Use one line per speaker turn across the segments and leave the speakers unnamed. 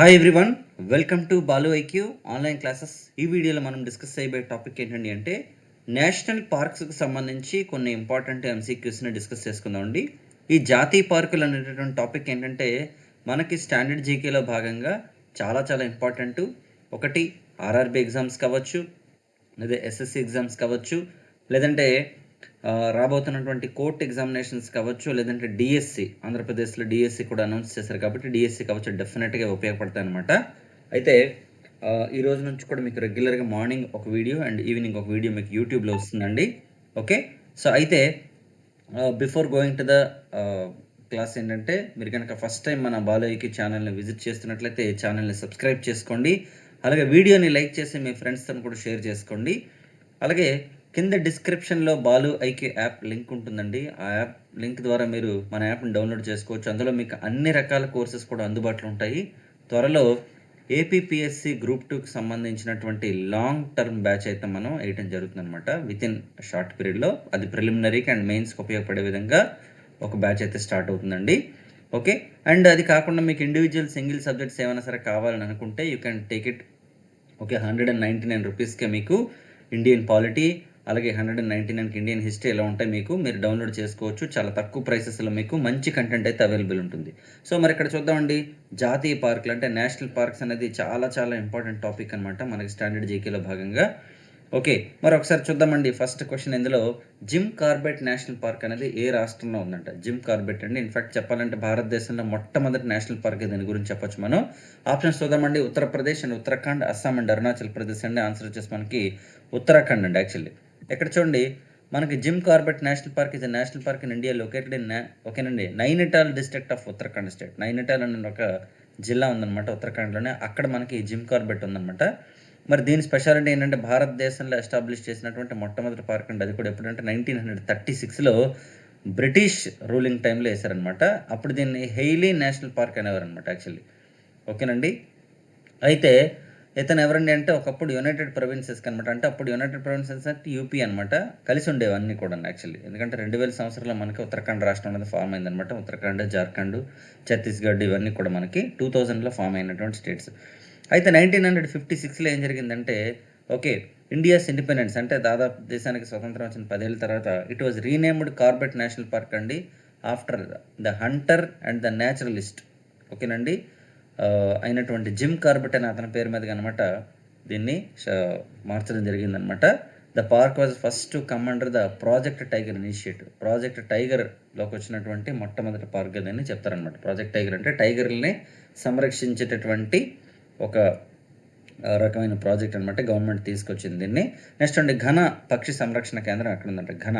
Hi everyone welcome to Balu IQ online classes ఈ వీడియోలో మనం డిస్కస్ చేయబోయే టాపిక్ ఏంటండి అంటే నేషనల్ పార్క్స్కి సంబంధించి కొన్ని ఇంపార్టెంట్ ఎంసీక్యూస్ని డిస్కస్ చేసుకుందామండి ఈ జాతీయ పార్కులు అనేటటువంటి టాపిక్ ఏంటంటే మనకి స్టాండర్డ్ జీకేలో భాగంగా చాలా చాలా ఇంపార్టెంట్ ఒకటి ఆర్ఆర్బి ఎగ్జామ్స్ కావచ్చు లేదా ఎస్ఎస్సి ఎగ్జామ్స్ కావచ్చు లేదంటే రాబోతున్నటువంటి కోర్ట్ ఎగ్జామినేషన్స్ కావచ్చు లేదంటే డిఎస్సి ఆంధ్రప్రదేశ్లో డిఎస్సి కూడా అనౌన్స్ చేశారు కాబట్టి డిఎస్సి కావచ్చు డెఫినెట్గా ఉపయోగపడతాయి అనమాట అయితే ఈ రోజు నుంచి కూడా మీకు రెగ్యులర్గా మార్నింగ్ ఒక వీడియో అండ్ ఈవినింగ్ ఒక వీడియో మీకు యూట్యూబ్లో వస్తుందండి. ఓకే? సో అయితే before going to the class ఏంటంటే మీరు కనుక ఫస్ట్ టైం మన బాలయ్యకి ఛానల్ని విజిట్ చేస్తున్నట్లయితే ఛానల్ని సబ్స్క్రైబ్ చేసుకోండి. అలాగే వీడియోని లైక్ చేసి మీ ఫ్రెండ్స్తో కూడా షేర్ చేసుకోండి. అలాగే కింద డిస్క్రిప్షన్లో బాలు ఐక్యూ యాప్ లింక్ ఉంటుందండి. ఆ యాప్ లింక్ ద్వారా మీరు మన యాప్ని డౌన్లోడ్ చేసుకోవచ్చు. అందులో మీకు అన్ని రకాల కోర్సెస్ కూడా అందుబాటులో ఉంటాయి. త్వరలో ఏపీపీఎస్సి గ్రూప్ టూకి సంబంధించినటువంటి లాంగ్ టర్మ్ బ్యాచ్ అయితే మనం వేయటం జరుగుతుంది అనమాట విత్ ఇన్ షార్ట్ పీరియడ్లో అది ప్రిలిమినరీకి అండ్ మెయిన్స్కి ఉపయోగపడే విధంగా ఒక బ్యాచ్ అయితే స్టార్ట్ అవుతుందండి. ఓకే? అండ్ అది కాకుండా మీకు ఇండివిజువల్ సింగిల్ సబ్జెక్ట్స్ ఏమైనా సరే కావాలని అనుకుంటే you can take it. Okay? Hundred and ninety nine రూపీస్కే మీకు ఇండియన్ పాలిటీ అలాగే హండ్రెడ్ అండ్ నైంటీ నైన్కి ఇండియన్ హిస్టరీ ఎలా ఉంటాయి మీకు మీరు డౌన్లోడ్ చేసుకోవచ్చు. చాలా తక్కువ ప్రైసెస్లో మీకు మంచి కంటెంట్ అయితే అవైలబుల్ ఉంటుంది. సో మరి ఇక్కడ చూద్దామండి. జాతీయ పార్కులు అంటే నేషనల్ పార్క్స్ అనేది చాలా చాలా ఇంపార్టెంట్ టాపిక్ అనమాట మనకి స్టాండర్డ్ జీకేలో భాగంగా. ఓకే మరి ఒకసారి చూద్దామండి. ఫస్ట్ క్వశ్చన్ ఇందులో జిమ్ కార్బెట్ నేషనల్ పార్క్ అనేది ఏ రాష్ట్రంలో ఉందంట? జిమ్ కార్బెట్ అండి. ఇన్ఫాక్ట్ చెప్పాలంటే భారతదేశంలో మొట్టమొదటి నేషనల్ పార్క్ దీని గురించి చెప్పొచ్చు మనం. ఆప్షన్స్ చూద్దామండి. ఉత్తరప్రదేశ్ అండ్ ఉత్తరాఖండ్ అస్సాం అండ్ అరుణాచల్ ప్రదేశ్ అండి. ఆన్సర్ వచ్చేసి మనకి ఉత్తరాఖండ్ అండి యాక్చువల్లీ ఇక్కడ చూడండి మనకి Jim Corbett national park is national park in India located in ఓకేనండి Nainital district of Uttarakhand state Nainital అనే ఒక జిల్లా ఉందన్నమాట ఉత్తరాఖండ్లోనే. అక్కడ మనకి జిమ్ కార్బెట్ ఉందన్నమాట. మరి దీని స్పెషాలిటీ ఏంటంటే భారతదేశంలో ఎస్టాబ్లిష్ చేసినటువంటి మొట్టమొదటి పార్క్ అండి. అది కూడా ఎప్పుడంటే నైన్టీన్ హండ్రెడ్ థర్టీ సిక్స్లో బ్రిటిష్ రూలింగ్ టైంలో వేశారనమాట అప్పుడు దీన్ని హెయిలీ నేషనల్ పార్క్ అనేవారు అనమాట యాక్చువల్లీ ఓకేనండి? అయితే ఇతను ఎవరండి అంటే ఒకప్పుడు యునైటెడ్ ప్రొవిన్సెస్ అనమాట అంటే అప్పుడు యునైటెడ్ ప్రొవిన్సెస్ అంటే యూపీ అనమాట కలిసి ఉండేవి అన్నీ కూడా యాక్చువల్లీ ఎందుకంటే రెండు వేల సంవత్సరాల్లో మనకి ఉత్తరాఖండ్ రాష్ట్రం అనేది ఫామ్ అయిందనమాట ఉత్తరాఖండ్ జార్ఖండ్ ఛత్తీస్గఢ్ ఇవన్నీ కూడా మనకి టూ థౌజండ్లో ఫామ్ అయినటువంటి స్టేట్స్ అయితే నైన్టీన్ హండ్రెడ్ ఫిఫ్టీ సిక్స్లో ఏం జరిగిందంటే ఓకే ఇండియాస్ ఇండిపెండెన్స్ అంటే దాదాపు దేశానికి స్వతంత్రం వచ్చిన పదేళ్ళ తర్వాత it was renamed Corbett national park అండి after the hunter and the naturalist ఓకేనండి అయినటువంటి జిమ్ కార్బెట్ అనే అతని పేరు మీదగా అనమాట దీన్ని మార్చడం జరిగిందనమాట the park was first come under the project tiger initiative. Project టైగర్లోకి వచ్చినటువంటి మొట్టమొదటి పార్క్ అని చెప్తారనమాట ప్రాజెక్ట్ టైగర్ అంటే టైగర్లని సంరక్షించేటటువంటి ఒక రకమైన ప్రాజెక్ట్ అనమాట గవర్నమెంట్ తీసుకొచ్చింది దీన్ని. నెక్స్ట్ అండి ఘన పక్షి సంరక్షణ కేంద్రం అక్కడ ఉందంటే ఘన.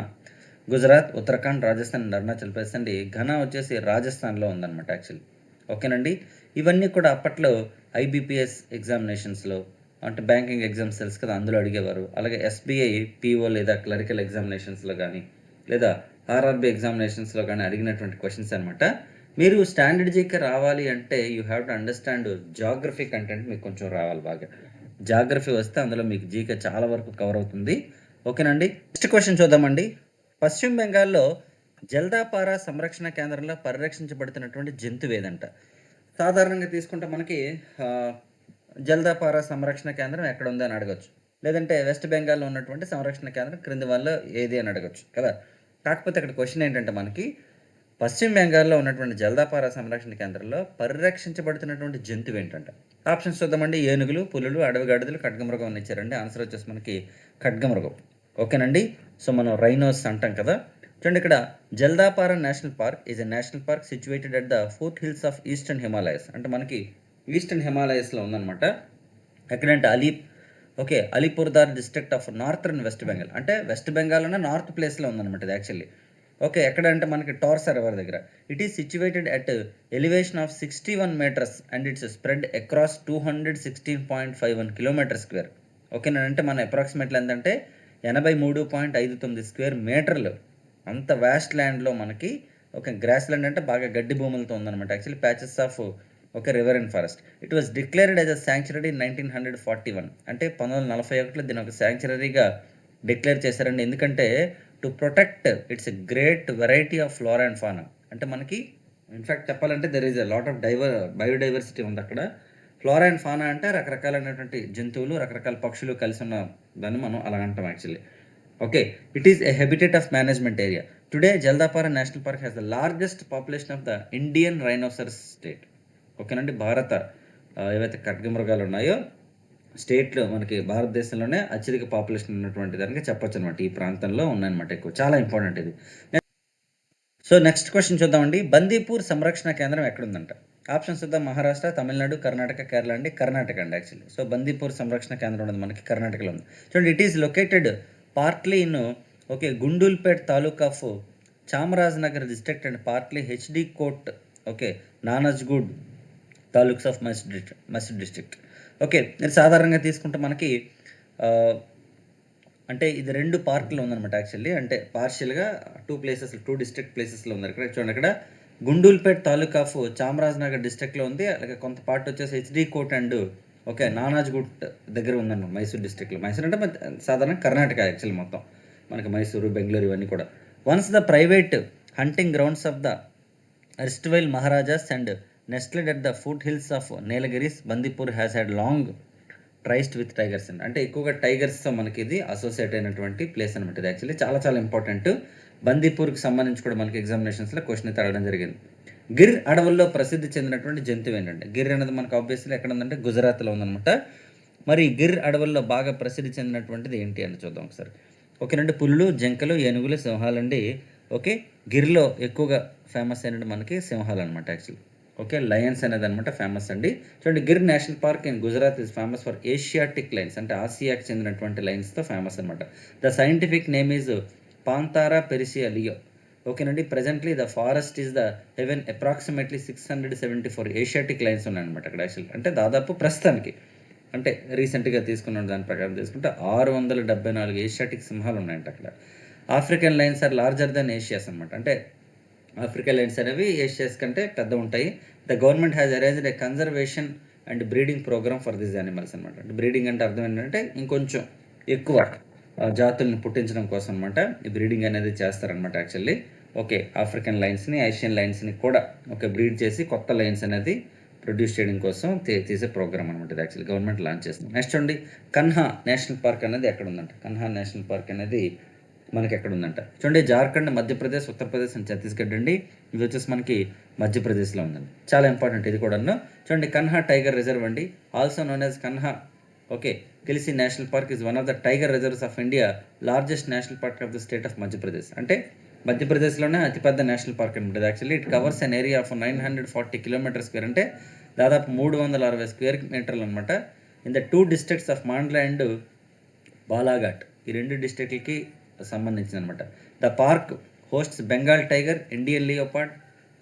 గుజరాత్ ఉత్తరాఖండ్ రాజస్థాన్ అండ్ అరుణాచల్ ప్రదేశ్ అండి. ఘన వచ్చేసి రాజస్థాన్లో ఉందన్నమాట యాక్చువల్లీ. ఓకేనండి? ఇవన్నీ కూడా అప్పట్లో ఐబీపీఎస్ ఎగ్జామినేషన్స్లో అంటే బ్యాంకింగ్ ఎగ్జామ్స్ తెలుసు కదా అందులో అడిగేవారు. అలాగే ఎస్బీఐ పీఓ లేదా క్లరికల్ ఎగ్జామినేషన్స్లో కానీ లేదా ఆర్ఆర్బి ఎగ్జామినేషన్స్లో కానీ అడిగినటువంటి క్వశ్చన్స్ అనమాట మీరు స్టాండర్డ్ జీకే రావాలి అంటే you have to understand geography content మీకు కొంచెం రావాలి బాగా. జాగ్రఫీ వస్తే అందులో మీకు జీకే చాలా వరకు కవర్ అవుతుంది. ఓకేనండి? నెక్స్ట్ క్వశ్చన్ చూద్దామండి. పశ్చిమ బెంగాల్లో జల్దాపారా సంరక్షణ కేంద్రంలో పరిరక్షించబడుతున్నటువంటి జంతువు ఏదంట సాధారణంగా తీసుకుంటే మనకి జల్దాపార జల్దాపారా సంరక్షణ కేంద్రం ఎక్కడ ఉంది అని అడగచ్చు. లేదంటే వెస్ట్ బెంగాల్లో ఉన్నటువంటి సంరక్షణ కేంద్రం క్రింది వల్ల ఏది అని అడగచ్చు కదా? కాకపోతే అక్కడ క్వశ్చన్ ఏంటంటే మనకి పశ్చిమ బెంగాల్లో ఉన్నటువంటి జల్దాపారా సంరక్షణ కేంద్రంలో పరిరక్షించబడుతున్నటువంటి జంతువు ఏంటంట ఆప్షన్స్ చూద్దామండి. ఏనుగులు పులులు అడవి గాడిదలు ఖడ్గమృగం అని ఇచ్చారండి. ఆన్సర్ వచ్చేసి మనకి ఖడ్గమృగం. ఓకేనండి? సో మనం రైనోస్ అంటాం కదా? చూడండి ఇక్కడ Jaldapara national park is a national park situated at the foothills of eastern Himalayas అంటే మనకి ఈస్టర్న్ హిమాలయస్లో ఉందన్నమాట. ఎక్కడంటే Ali okay Alipurduar district of northern west Bengal అంటే వెస్ట్ బెంగాల్లోనే నార్త్ ప్లేస్లో ఉందన్నమాట ఇది యాక్చువల్లీ ఓకే ఎక్కడ అంటే మనకి టార్సర్ రివర్ దగ్గర? It is situated at elevation of sixty one meters and its spread across two hundred sixteen point five one kilometer square ఓకేనా? అంటే మన అప్రాక్సిమేట్లీ ఏంటంటే ఎనభై మూడు పాయింట్ ఐదు తొమ్మిది స్క్వేర్ మీటర్లు అంత వ్యాస్ట్ ల్యాండ్లో మనకి ఒక గ్రాస్ ల్యాండ్ అంటే బాగా గడ్డి భూములతో ఉందన్నమాట. యాక్చువల్లీ ప్యాచెస్ ఆఫ్ ఒక river and forest it was declared as a sanctuary nineteen hundred forty one అంటే పంతొమ్మిది వందల నలభై ఒకటిలో దీని ఒక శాంక్చురీగా డిక్లేర్ చేశారండి. ఎందుకంటే to protect its a great variety of flora and fauna అంటే మనకి ఇన్ఫ్యాక్ట్ చెప్పాలంటే there is a lot of diver biodiversity ఉంది అక్కడ. ఫ్లోరా అండ్ ఫానా అంటే రకరకాలైనటువంటి జంతువులు రకరకాల పక్షులు కలిసి ఉన్న దాన్ని మనం అలా అంటాం actually okay it is a habitat of management area today Jaldapara national park has the largest population of the Indian rhinoceros state ఓకేనండి భారత ఏవైతే ఖడ్గమృగాలు ఉన్నాయో స్టేట్లో మనకి భారతదేశంలోనే అత్యధిక పాపులేషన్ ఉన్నటువంటి దానికి చెప్పొచ్చు అనమాట ఈ ప్రాంతంలో ఉన్నాయన్నమాట ఎక్కువ. చాలా ఇంపార్టెంట్ ఇది. సో నెక్స్ట్ క్వశ్చన్ చూద్దామండి బందీపూర్ సంరక్షణ కేంద్రం ఎక్కడుందంట? ఆప్షన్స్ చూద్దాం. మహారాష్ట్ర తమిళనాడు కర్ణాటక కేరళ అండి. కర్ణాటక అండి యాక్చువల్లీ సో బందీపూర్ సంరక్షణ కేంద్రం ఉన్నది మనకి. కర్ణాటకలో ఉంది. చూడండి it is located partly in okay Gundlupet taluk of Chamaraj district and partly HD Kote okay Nanjangud taluks of మసిడ్ district district. Okay ఇది సాధారణంగా తీసుకుంటే మనకి అంటే ఇది రెండు పార్క్లో ఉందన్నమాట యాక్చువల్లీ. అంటే పార్షియల్గా టూ ప్లేసెస్ టూ డిస్ట్రిక్ట్ ప్లేసెస్లో ఉంది ఇక్కడ. చూడండి ఇక్కడ గుండూల్పేట్ తాలూకా ఆఫ్ చామరాజ్నగర్ డిస్ట్రిక్ట్లో ఉంది. అలాగే కొంత పార్ట్ వచ్చేసి HD Kote and okay Nanjangud దగ్గర ఉందన్నమాట మైసూర్ డిస్ట్రిక్ట్లో మైసూర్ అంటే సాధారణ కర్ణాటక యాక్చువల్లీ మొత్తం. మనకి మైసూరు బెంగళూరు ఇవన్నీ కూడా. Once the private hunting grounds of the erstwhile maharajas and nested at the foot hills of Nilgiris Bandipur has had long tryst with tigers అండి అంటే ఎక్కువగా టైగర్స్తో మనకి ఇది అసోసియేట్ అయినటువంటి ప్లేస్ అనమాట ఇది యాక్చువల్లీ చాలా చాలా ఇంపార్టెంట్ బందీపూర్కి సంబంధించి కూడా మనకి ఎగ్జామినేషన్స్లో క్వశ్చన్ అయితే అడగడం జరిగింది. గిర్ అడవుల్లో ప్రసిద్ధి చెందినటువంటి జంతువు ఏంటంటే గిర్ అనేది మనకు ఆబ్వియస్లీ ఎక్కడ ఉందంటే గుజరాత్లో ఉందన్నమాట. మరి గిర్ అడవుల్లో బాగా ప్రసిద్ధి చెందినటువంటిది ఏంటి అని చూద్దాం ఒకసారి. ఓకేనండి పులులు జంకలు ఏనుగులు సింహాలండి. ఓకే గిర్లో ఎక్కువగా ఫేమస్ అయినది మనకి సింహాలు అనమాట యాక్చువల్లీ ఓకే లయన్స్ అనేది అనమాట ఫేమస్ అండి. చూడండి Gir national park in Gujarat is famous for Asiatic lions అంటే ఆసియాకి చెందినటువంటి లైన్స్తో ఫేమస్ అనమాట the scientific name is panthera persica leo ఓకేనండి. Presently the forest is the haven approximately six hundred seventy four Asiatic lions ఉన్నాయన్నమాట అక్కడ actual అంటే దాదాపు ప్రస్తుతానికి. అంటే రీసెంట్గా తీసుకున్న దాని ప్రకారం తీసుకుంటే ఆరు వందల డెబ్బై నాలుగు ఏషియాటిక్ సింహాలు ఉన్నాయంట అక్కడ. African lions are larger than Asias అనమాట అంటే ఆఫ్రికన్ లైన్స్ అనేవి ఏషియాస్ కంటే పెద్ద ఉంటాయి. The government has arranged a conservation and breeding program for this animals అనమాట అంటే బ్రీడింగ్ అంటే అర్థం ఏంటంటే ఇంకొంచెం ఎక్కువ జాతుల్ని పుట్టించడం కోసం అనమాట ఈ బ్రీడింగ్ అనేది చేస్తారనమాట యాక్చువల్లీ ఓకే ఆఫ్రికన్ లైన్స్ని ఏషియన్ లైన్స్ని కూడా ఓకే బ్రీడ్ చేసి కొత్త లైన్స్ అనేది ప్రొడ్యూస్ చేయడం కోసం తీ- తీసే ప్రోగ్రామ్ అనమాట ఇది యాక్చువల్లీ గవర్నమెంట్ లాంచ్ చేస్తుంది. నెక్స్ట్ అండి కన్హా నేషనల్ పార్క్ అనేది ఎక్కడ ఉందంట కన్హా నేషనల్ పార్క్ అనేది మనకి ఎక్కడ ఉందంట చూడండి జార్ఖండ్ మధ్యప్రదేశ్ ఉత్తరప్రదేశ్ అండ్ ఛత్తీస్గఢ్ అండి. ఇది వచ్చేసి మనకి మధ్యప్రదేశ్లో ఉందండి. చాలా ఇంపార్టెంట్ ఇది కూడా చూడండి కన్హా టైగర్ రిజర్వ్ అండి. Also known as Kanha okay కిలిసి national park is one of the tiger reserves of India largest national park of the state of Madhya Pradesh అంటే మధ్యప్రదేశ్లోనే అతిపెద్ద నేషనల్ పార్క్ అనమాట actually. It covers an area of nine hundred forty kilometer square అంటే దాదాపు మూడు వందల అరవై square మీటర్లు అనమాట in the two districts of Mandla and Balaghat ఈ రెండు డిస్ట్రిక్ట్లకి సంబంధించిన అనమాట the park hosts Bengal tiger Indian leopard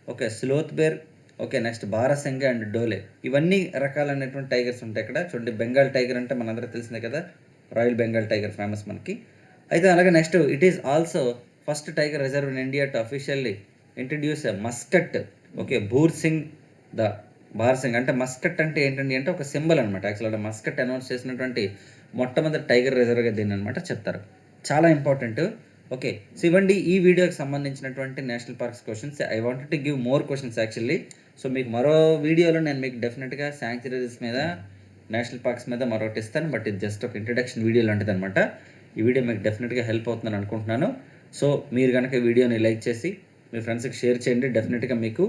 okay sloth bear okay next barasingha and dhole ఇవన్నీ రకాలైనటువంటి టైగర్స్ ఉంటాయి ఇక్కడ చూడండి బెంగాల్ టైగర్ అంటే మనందరూ తెలిసిందే కదా. రాయల్ బెంగాల్ టైగర్ ఫేమస్ మనకి. అయితే అలాగే next it is also first tiger reserve in India to officially introduce mascot okay Bhoor Singh the barasingha అంటే మస్కట్ అంటే ఏంటండి అంటే ఒక సింబల్ అనమాట యాక్చువల్గా మస్కట్ అనౌన్స్ చేసినటువంటి మొట్టమొదటి టైగర్ రిజర్వ్గా దీన్ని అనమాట చెప్తారు. చాలా ఇంపార్టెంట్ ఓకే సో ఇవ్వండి ఈ వీడియోకి సంబంధించినటువంటి national parks questions I want to give more questions actually so మీకు మరో వీడియోలో నేను మీకు డెఫినెట్గా శాంక్చురీస్ మీద నేషనల్ పార్క్స్ మీద మరొకటి ఇస్తాను. బట్ ఇది జస్ట్ ఒక ఇంట్రడక్షన్ వీడియో లాంటిది అనమాట ఈ వీడియో మీకు డెఫినెట్గా హెల్ప్ అవుతుందని అనుకుంటున్నాను. సో మీరు కనుక వీడియోని లైక్ చేసి మీ ఫ్రెండ్స్కి షేర్ చేయండి. డెఫినెట్గా మీకు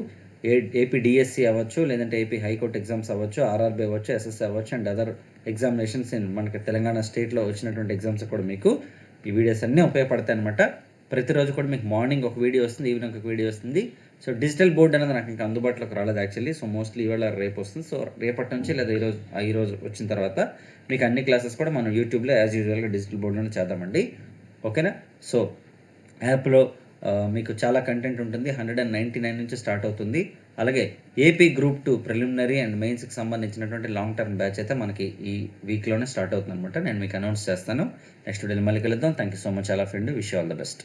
ఏ ఏపీ డిఎస్సి అవ్వచ్చు లేదంటే ఏపీ హైకోర్టు ఎగ్జామ్స్ అవ్వచ్చు ఆర్ఆర్బీ అవ్వచ్చు ఎస్ఎస్సి అవ్వచ్చు అండ్ అదర్ ఎగ్జామినేషన్స్ ఇన్ మనకి తెలంగాణ స్టేట్లో వచ్చినటువంటి ఎగ్జామ్స్ కూడా మీకు ఈ వీడియోస్ అన్నీ ఉపయోగపడతాయి అనమాట ప్రతిరోజు కూడా మీకు మార్నింగ్ ఒక వీడియో వస్తుంది ఈవినింగ్ ఒక వీడియో వస్తుంది. సో డిజిటల్ బోర్డ్ అనేది నాకు ఇంకా అందుబాటులోకి రాలేదు యాక్చువల్లీ. సో మోస్ట్లీ ఇవాళ రేపు వస్తుంది. సో రేపటి నుంచి లేదా ఈరోజు ఈ ఈరోజు వచ్చిన తర్వాత మీకు అన్ని క్లాసెస్ కూడా మనం యూట్యూబ్లో యాజ్ యూజువల్గా డిజిటల్ బోర్డులోనే చేద్దామండి. ఓకేనా? సో యాప్లో మీకు చాలా కంటెంట్ ఉంటుంది. హండ్రెడ్ అండ్ నైంటీ నైన్ నుంచి స్టార్ట్ అవుతుంది. అలాగే AP group two preliminary and మెయిన్స్కి సంబంధించినటువంటి లాంగ్ టర్మ్ బ్యాచ్ అయితే మనకి ఈ వీక్లోనే స్టార్ట్ అవుతుంది అనమాట నేను మీకు అనౌన్స్ చేస్తాను. నెక్స్ట్ వీడియో మళ్ళీ కలుద్దాం. థ్యాంక్ యూ సో మచ్ అలా friend. Wish all the best